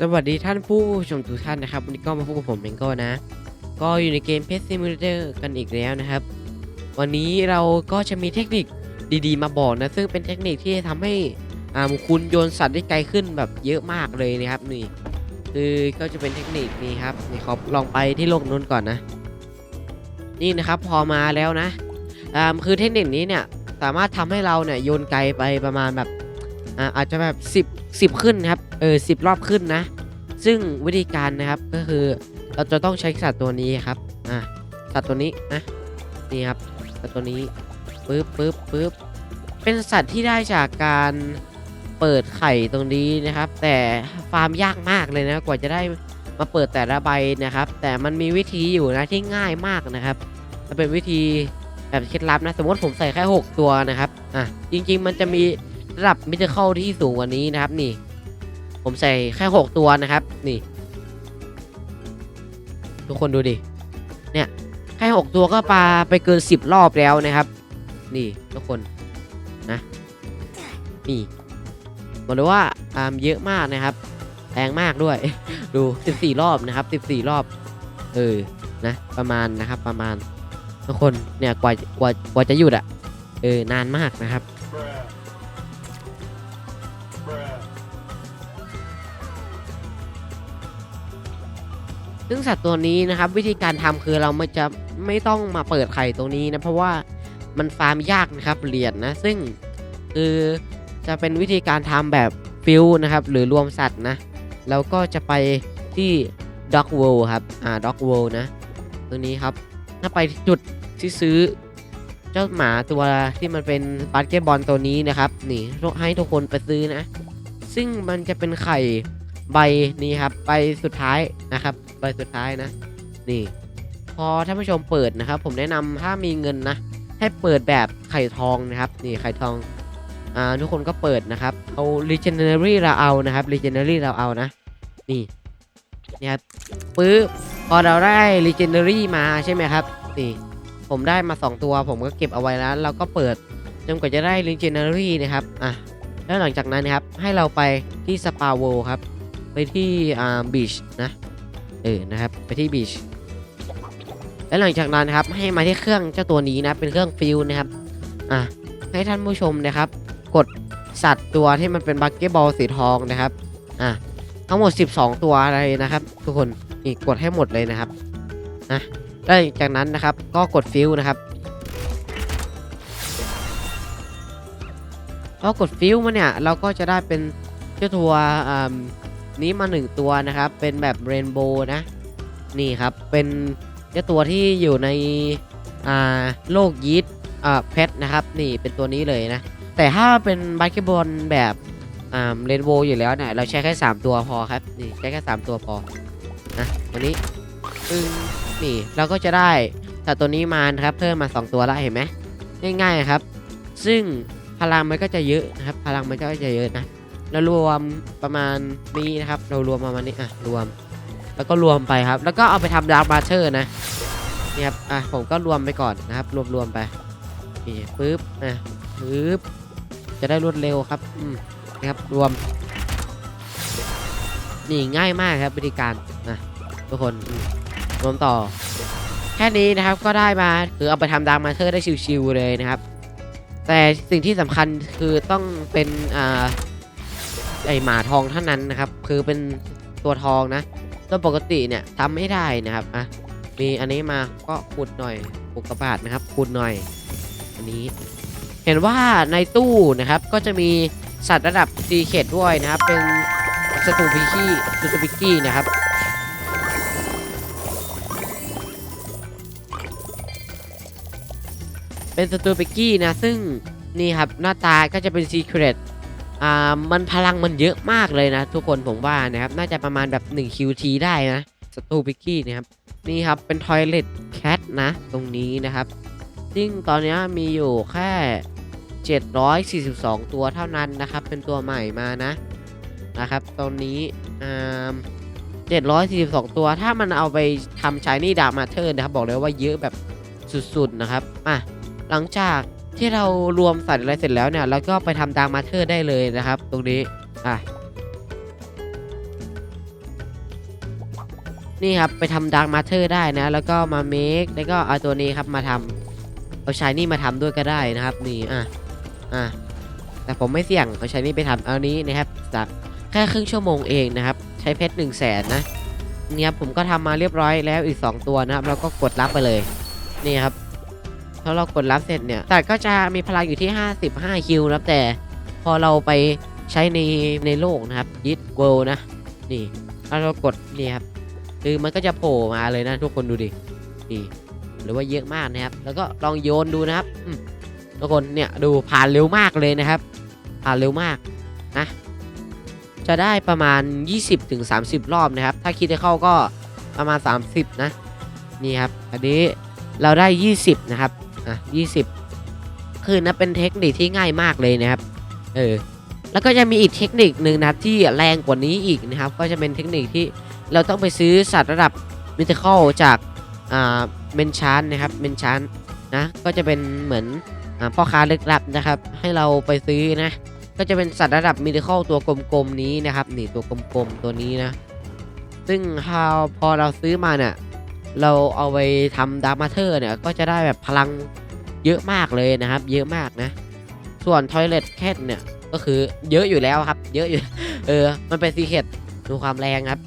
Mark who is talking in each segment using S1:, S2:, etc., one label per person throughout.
S1: สวัสดีท่านผู้ชมทุกท่านนะครับวันนี้ก็มาพบกับผมเบงโก้นะ ก็อยู่ในเกม Pet Simulator กันอีกแล้วนะครับ วันนี้เราก็จะมีเทคนิคดีๆ มาบอกนะ ซึ่งเป็นเทคนิคที่ทำให้อ่าคุณโยนสัตว์ได้ไกลขึ้นแบบเยอะมากเลยนะครับนี่ คือก็จะเป็นเทคนิคนี้ครับนี่ครับลองไปที่โลกนู้นก่อนนะ นี่นะครับพอมาแล้วนะอ่าคือเทคนิคนี้เนี่ยสามารถทำให้เราเนี่ยโยนไกลไปประมาณแบบ อาจจะแบบ 10 10 ขึ้นนะครับเออสิรอบขึ้นนะ ซึ่งวิธีการนะครับก็คือเราจะต้องใช้สัตว์ตัวนี้ครับอะสัตว์ตัวนี้นะนี่ครับสัตว์ตัวนี้ปึ๊บปึ๊บปึ๊บเป็นสัตว์ที่ได้จากการเปิดไข่ตรงนี้นะครับ แต่ฟาร์มยากมากเลยนะกว่าจะได้มาเปิดแต่ละใบนะครับ แต่มันมีวิธีอยู่นะที่ง่ายมากนะครับมันเป็นวิธีแบบเคล็ดลับนะสมมติผมใส่แค่ 6 ตัวนะครับอะจริง ๆ มันจะมี ระดับมิเตอร์เข้าที่สูงกว่านี้นะครับนี่ ผมใส่แค่6ตัวนะครับ นี่ ทุกคนดูดิ เนี่ยแค่6ตัวก็ปลาไปเกิน10รอบแล้วนะครับ นี่ทุกคนนะนี่บอกเลยว่าอ่าเยอะมากนะครับแรงมากด้วย ดู 14 รอบนะครับ 14 รอบ เออ นะ ประมาณนะครับ ประมาณ ทุกคน เนี่ย กว่า กว่า กว่าจะหยุดอะเออ นานมากนะครับ ซึ่งสัตว์ตัวนี้นะครับวิธีการทำคือเราไม่จะไม่ต้องมาเปิดไข่ตรงนี้นะเพราะว่ามันฟาร์มยากนะครับเหรียญนะซึ่งคือจะเป็นวิธีการทำแบบฟิลนะครับหรือรวมสัตว์นะแล้วก็จะไปที่ Dog World ครับอ่า Dog World นะตรงนี้ครับถ้าไปจุดที่ซื้อเจ้าหมาตัวที่มันเป็นบาสเกตบอลตัวนี้นะครับนี่ให้ทุกคนไปซื้อนะ ซึ่งมันจะเป็นไข่ใบนี้ครับใบสุดท้ายนะครับ ใบสุดท้ายนะ นี่ พอท่านผู้ชมเปิดนะครับ ผมแนะนำถ้ามีเงินนะ ให้เปิดแบบไข่ทองนะครับ นี่ไข่ทองอ่าทุกคนก็เปิดนะครับ เอา legendary เราเอานะครับ legendary เราเอานะ นี่นี่ครับปึ๊บพอเราได้ legendary มาใช่ไหมครับ นี่ ผมได้มา 2 ตัว ผมก็เก็บเอาไว้แล้ว เราก็เปิดจนกว่าจะได้ legendary นะครับอะแล้วหลังจากนั้นนะครับให้เราไปที่สปาโวครับ ไปที่อ่าบีชนะ เออนะครับไปที่บีชแล้วหลังจากนั้นครับให้มาที่เครื่องเจ้าตัวนี้นะเป็นเครื่องฟิลนะครับอะให้ท่านผู้ชมนะครับ กดสัตว์ตัวที่มันเป็นบักเก็ตบอลสีทองนะครับอะทั้งหมด 12 ตัวอะไรนะครับ ทุกคนนี่กดให้หมดเลยนะครับนะแล้วหลังจากนั้นนะครับก็กดฟิลนะครับพอกดฟิลมาเนี่ยเราก็จะได้เป็นเจ้าตัวอ่า นี้มาหนึ่งตัวนะครับ เป็นแบบเรนโบว์นะ นี่ครับ เป็นเจ้าตัวที่อยู่ในอ่าโลกยีสต์อ่าเพชรนะครับ นี่เป็นตัวนี้เลยนะ แต่ถ้าเป็นบาสเกตบอลแบบอ่าเรนโบว์อยู่แล้วเนี่ย เราใช้แค่ 3 ตัวพอครับ นี่ใช้แค่ 3 ตัวพอ นะตัวนี้ซึ่งนี่เราก็จะได้แต่ตัวนี้มานะครับ เพิ่มมา 2 ตัวแล้วเห็นไหมง่ายๆครับ ซึ่งพลังมันก็จะเยอะนะครับ พลังมันก็จะเยอะนะ แล้วรวมประมาณนี้นะครับ เรารวมประมาณนี้อะรวม แล้วก็รวมไปครับ แล้วก็เอาไปทำดาร์กบาเชอร์นะนี่ครับอะผมก็รวมไปก่อนนะครับรวมรวมไปนี่ปึ๊บอะปึ๊บจะได้รวดเร็วครับอืมนะครับรวม นี่ง่ายมากครับวิธีการนะทุกคนรวมต่อ แค่นี้นะครับก็ได้มาคือเอาไปทำดาร์กมาเธอร์ได้ชิวๆเลยนะครับ แต่สิ่งที่สำคัญคือต้องเป็นอ่า ไอหมาทองเท่านั้นนะครับ คือเป็นตัวทองนะตัวปกติเนี่ยทำไม่ได้นะครับอะมีอันนี้มาก็ขุดหน่อยอุกกาบาตนะครับขุดหน่อย อันนี้ เห็นว่าในตู้นะครับก็จะมีสัตว์ระดับซีเคดด้วยนะครับ เป็นสตูพิกี้สตูพิกี้นะครับเป็นสตูปิกี้นะ ซึ่งนี่ครับหน้าตาก็จะเป็นซีเครต อ่ามันพลังมันเยอะมากเลยนะ ทุกคนผมว่านะครับน่าจะประมาณแบบ 1 QT ได้นะสตูปิกี้นะครับนี่ครับเป็นทอยเล t แคทนะตรงนี้นะครับซึ่งตอนนี้มีอยู่แค่ 742 ตัวเท่านั้นนะครับ เป็นตัวใหม่มานะนะครับ ตอนนี้อ่า742 ตัวถ้ามันเอาไปทำชายนี่ดามาเธอร์นะครับ บอกเลยว่าเยอะแบบสุดๆนะครับอะหลังจาก ที่เรารวมสัตว์อะไรเสร็จแล้วเนี่ยเราก็ไปทำดาร์มาเธอร์ได้เลยนะครับ ตรงนี้อะนี่ครับไปทำดาร์มาเธอร์ได้นะ แล้วก็มาเมคแล้วก็เอาตัวนี้ครับมาทำเอาชายนี่มาทำด้วยก็ได้นะครับนี่อะอะแต่ผมไม่เสี่ยงเอาชายนี่ไปทำเอานี้นะครับจากแค่ครึ่งชั่วโมงเองนะครับ ใช้เพชรหนึ่งแสนนะเนี่ครับผมก็ทำมาเรียบร้อยแล้วอีก 2 ตัวนะครับ แล้วก็กดรับไปเลย นี่ครับ พอเรากดรับเสร็จเนี่ยแต่ก็จะมีพลังอยู่ที่ 55 คิวนะครับแต่พอเราไปใช้ในในโลกนะครับยิดเวลนะนี่ถ้าเรากดนี่ครับคือมันก็จะโผล่มาเลยนะทุกคนดูดินี่หรือว่าเยอะมากนะครับ แล้วก็ลองโยนดูนะครับทุกคนเนี่ยดูผ่านเร็วมากเลยนะครับ ผ่านเร็วมากนะจะได้ประมาณ 20-30 รอบนะครับ ถ้าคิดจะเข้าก็ประมาณ 30 นะ นี่ครับ อันนี้เราได้ 20 นะครับ่ะ20 คือนะเป็นเทคนิคที่ง่ายมากเลยนะครับ เออ แล้วก็จะมีอีกเทคนิคหนึ่งนะที่แรงกว่านี้อีกนะครับ ก็จะเป็นเทคนิคที่เราต้องไปซื้อสัตว์ระดับมิเตอร์จากอ่าเมนชานนะครับเมนชานนะ ก็จะเป็นเหมือนอพ่อค้าลึกลับนะครับ ให้เราไปซื้อนะ ก็จะเป็นสัตว์ระดับมิเตอร์ตัวกลมๆนี้นะครับนี่ตัวกลมๆตัวนี้นะ ซึ่งพอพอเราซื้อมาเนี่ย เราเอาไปทำดาร์มาเธอร์เนี่ยก็จะได้แบบพลังเยอะมากเลยนะครับ เยอะมากนะ ส่วนทอยเลตแคทเนี่ยก็คือเยอะอยู่แล้วครับ เยอะอยู่ เออ มันเป็นซีเคดดูความแรงครับ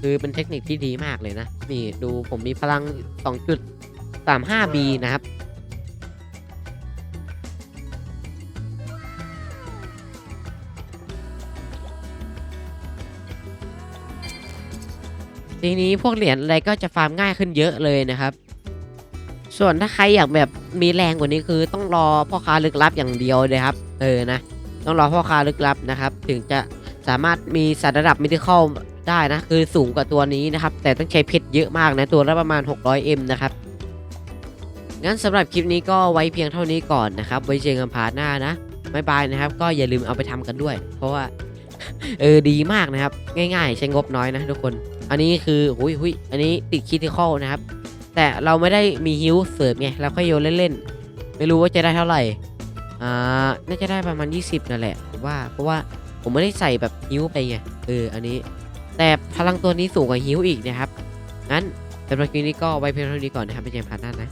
S1: คือเป็นเทคนิคที่ดีมากเลยนะ นี่ดูผมมีพลัง 2.35B นะครับ ทีนี้พวกเหรียญอะไรก็จะฟาร์มง่ายขึ้นเยอะเลยนะครับ ส่วนถ้าใครอยากแบบมีแรงกว่านี้คือ ต้องรอพ่อค้าลึกลับอย่างเดียวเลยครับ เออนะ ต้องรอพ่อค้าลึกลับนะครับ ถึงจะสามารถมีสัตว์ระดับมิติคอลได้นะ คือสูงกว่าตัวนี้นะครับ แต่ต้องใช้เพชรเยอะมากนะ ตัวละประมาณ 600M นะครับ งั้นสำหรับคลิปนี้ก็ไว้เพียงเท่านี้ก่อนนะครับ ไว้เจอกันพาร์ทหน้านะบายบายนะครับ ก็อย่าลืมเอาไปทำกันด้วย เพราะว่า เออดีมากนะครับ ง่าย ๆ ใช้งบน้อยนะทุกคน อันนี้คือหุยหุยอันนี้ติดคิติคอลนะครับ แต่เราไม่ได้มีฮิวเสริมไงเราแค่โยนเล่นๆ ไม่รู้ว่าจะได้เท่าไหร่ อ่า น่าจะได้ประมาณ 20นั่นแหละผมว่าเพราะว่าผมไม่ได้ใส่แบบฮิวไปไง เออ อันนี้ แต่พลังตัวนี้สูงกว่าฮิวอีกนะครับ งั้นสำหรับคลิปนี้ก็ไว้เพียงเท่านี้ก่อนนะครับไปเจอกันพาร์ทหน้านะ